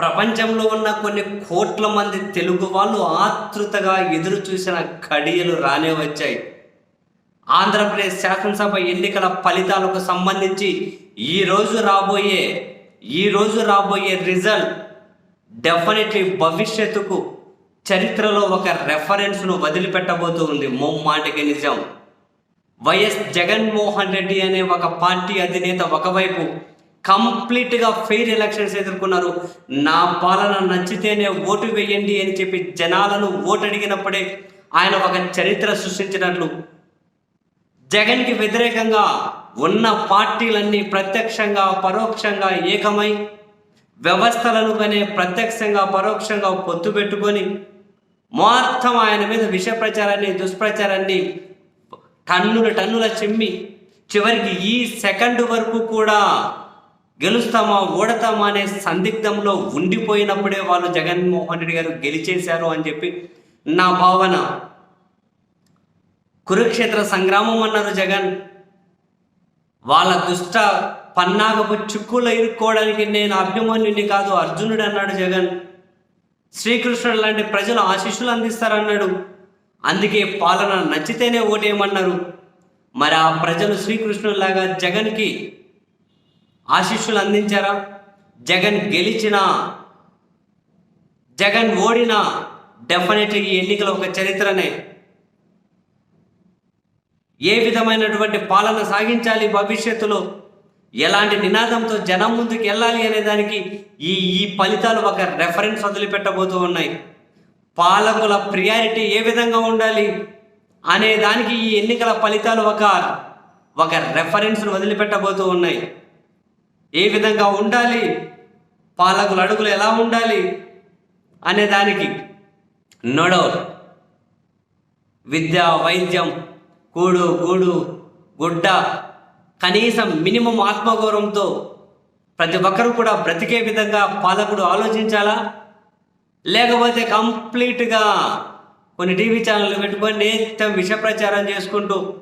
ప్రపంచంలో ఉన్న కొన్ని కోట్ల మంది తెలుగు వాళ్ళు ఆతృతగా ఎదురు చూసిన కడియలు రానే వచ్చాయి. ఆంధ్రప్రదేశ్ శాసనసభ ఎన్నికల ఫలితాలకు సంబంధించి ఈరోజు రాబోయే ఈరోజు రాబోయే రిజల్ట్ డెఫినెట్లీ భవిష్యత్తుకు చరిత్రలో ఒక రెఫరెన్స్ను వదిలిపెట్టబోతూ ఉంది. మొమ్మాటికి నిజం. వైఎస్ జగన్మోహన్ రెడ్డి అనే ఒక పార్టీ అధినేత ఒకవైపు కంప్లీట్గా ఫెయిర్ ఎలక్షన్స్ ఎదుర్కొన్నారు. నా పాలన నచ్చితేనే ఓటు వేయండి అని చెప్పి జనాలను ఓటు అడిగినప్పుడే ఆయన ఒక చరిత్ర సృష్టించినట్లు. జగన్కి వ్యతిరేకంగా ఉన్న పార్టీలన్నీ ప్రత్యక్షంగా పరోక్షంగా ఏకమై వ్యవస్థలను కానీ ప్రత్యక్షంగా పరోక్షంగా పొత్తు పెట్టుకొని మొత్తం ఆయన మీద విష ప్రచారాన్ని దుష్ప్రచారాన్ని టన్నుల టన్నుల చిమ్మి చివరికి ఈ సెకండ్ వరకు కూడా గెలుస్తామా ఓడతామా అనే సందిగ్ధంలో ఉండిపోయినప్పుడే వాళ్ళు జగన్మోహన్ రెడ్డి గారు గెలిచేశారు అని చెప్పి నా భావన. కురుక్షేత్ర సంగ్రామం అన్నారు జగన్. వాళ్ళ దుష్ట పన్నాగపు చిక్కులు ఇరుక్కోవడానికి నేను అభిమన్యుని కాదు అర్జునుడు అన్నాడు జగన్. శ్రీకృష్ణుడు లాంటి ప్రజలు ఆశీస్సులు అందిస్తారన్నాడు. అందుకే పాలన నచ్చితేనే ఓటేయమన్నారు. మరి ఆ ప్రజలు శ్రీకృష్ణులాగా జగన్కి ఆశీస్సులు అందించారా? జగన్ గెలిచిన జగన్ ఓడిన డెఫినెట్లీ ఈ ఎన్నికల ఒక చరిత్రనే. ఏ విధమైనటువంటి పాలన సాగించాలి భవిష్యత్తులో? ఎలాంటి నినాదంతో జనం ముందుకు వెళ్ళాలి అనే దానికి ఈ ఈ ఫలితాలు ఒక రెఫరెన్స్ వదిలిపెట్టబోతూ ఉన్నాయి. పాలకుల ప్రియారిటీ ఏ విధంగా ఉండాలి అనే దానికి ఈ ఎన్నికల ఫలితాలు ఒక ఒక రెఫరెన్స్ను వదిలిపెట్టబోతూ ఉన్నాయి. ఏ విధంగా ఉండాలి? పాలకుల అడుగులు ఎలా ఉండాలి? అనే దానికి నడో విద్య వైద్యం కూడు గూడు గుడ్డ కనీసం మినిమం ఆత్మగౌరవంతో ప్రతి ఒక్కరూ కూడా బ్రతికే విధంగా పాలకుడు ఆలోచించాలా? లేకపోతే కంప్లీట్గా కొన్ని టీవీ ఛానళ్ళు పెట్టుకొని నిత్యం విష ప్రచారం చేసుకుంటూ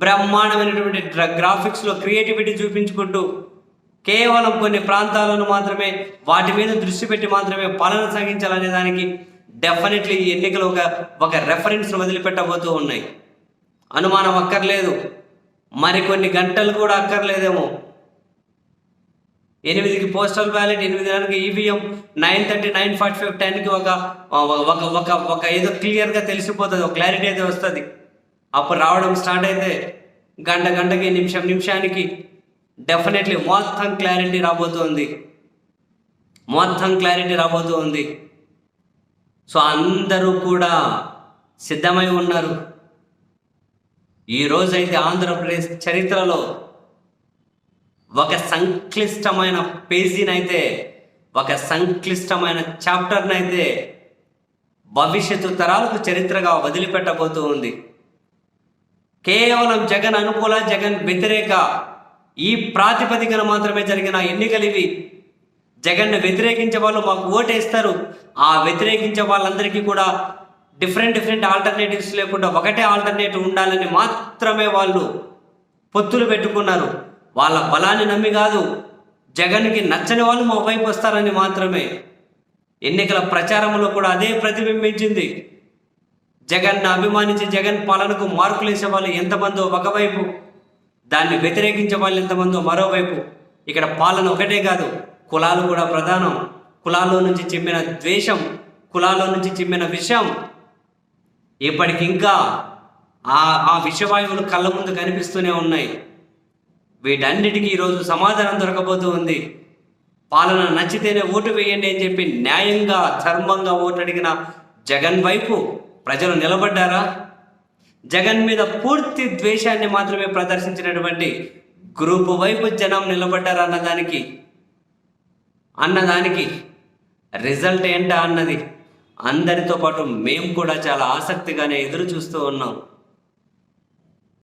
బ్రహ్మాండమైనటువంటి గ్రాఫిక్స్లో క్రియేటివిటీ చూపించుకుంటూ కేవలం కొన్ని ప్రాంతాలను మాత్రమే వాటి మీద దృష్టి పెట్టి మాత్రమే పాలన సాగించాలనే దానికి డెఫినెట్లీ ఈ ఎన్నికలు ఒక ఒక రెఫరెన్స్ వదిలిపెట్టబోతూ ఉన్నాయి. అనుమానం అక్కర్లేదు. మరికొన్ని గంటలు కూడా అక్కర్లేదేమో. ఎనిమిదికి postal ballot ఎనిమిదిన్నరకి EVM nine thirty nine forty five టెన్కి ఒక ఒక ఒక ఒక ఏదో క్లియర్గా తెలిసిపోతుంది ఒక క్లారిటీ అయితే వస్తుంది. అప్పుడు రావడం స్టార్ట్ అయితే గంట గంటకి నిమిషం నిమిషానికి డెఫినెట్లీ మొత్తం క్లారిటీ రాబోతుంది. మొత్తం క్లారిటీ రాబోతుంది. సో అందరూ కూడా సిద్ధమై ఉన్నారు. ఈ రోజైతే ఆంధ్రప్రదేశ్ చరిత్రలో ఒక సంక్లిష్టమైన పేజీనైతే ఒక సంక్లిష్టమైన చాప్టర్నైతే భవిష్యత్తు తరాలకు చరిత్రగా వదిలిపెట్టబోతూ ఉంది కేవలం జగన్ అనుకూల జగన్ వ్యతిరేక ఈ ప్రాతిపదికన మాత్రమే జరిగిన ఎన్నికలు ఇవి. జగన్ను వ్యతిరేకించే వాళ్ళు మాకు ఓటేస్తారు. ఆ వ్యతిరేకించే వాళ్ళందరికీ కూడా డిఫరెంట్ డిఫరెంట్ ఆల్టర్నేటివ్స్ లేకుండా ఒకటే ఆల్టర్నేటివ్ ఉండాలని మాత్రమే వాళ్ళు పొత్తులు పెట్టుకున్నారు. వాళ్ళ బలాన్ని నమ్మి కాదు జగన్కి నచ్చని వాళ్ళు మా వైపు వస్తారని మాత్రమే. ఎన్నికల ప్రచారంలో కూడా అదే ప్రతిబింబించింది. జగన్ అభిమానించి జగన్ పాలనకు మార్కులు వేసే వాళ్ళు ఎంతమందో ఒకవైపు దాన్ని వ్యతిరేకించే వాళ్ళు ఎంతమందో మరోవైపు. ఇక్కడ పాలన ఒకటే కాదు కులాలు కూడా ప్రధానం. కులాల్లో నుంచి చిమ్మిన ద్వేషం కులాల్లో నుంచి చిమ్మిన విషం. ఇప్పటికి ఇంకా ఆ ఆ విషవాయువులు కళ్ళ ముందు కనిపిస్తూనే ఉన్నాయి. వీటన్నిటికీ ఈరోజు సమాధానం దొరకబోతూ ఉంది. పాలన నచ్చితేనే ఓటు వేయండి అని చెప్పి న్యాయంగా ధర్మంగా ఓటు అడిగిన జగన్ వైపు ప్రజలు నిలబడ్డారా? జగన్ మీద పూర్తి ద్వేషాన్ని మాత్రమే ప్రదర్శించినటువంటి గ్రూపు వైపు జనం నిలబడ్డారు అన్నదానికి. అన్నదానికి రిజల్ట్ ఏంటా అన్నది అందరితో పాటు మేము కూడా చాలా ఆసక్తిగానే ఎదురు చూస్తూ ఉన్నాం.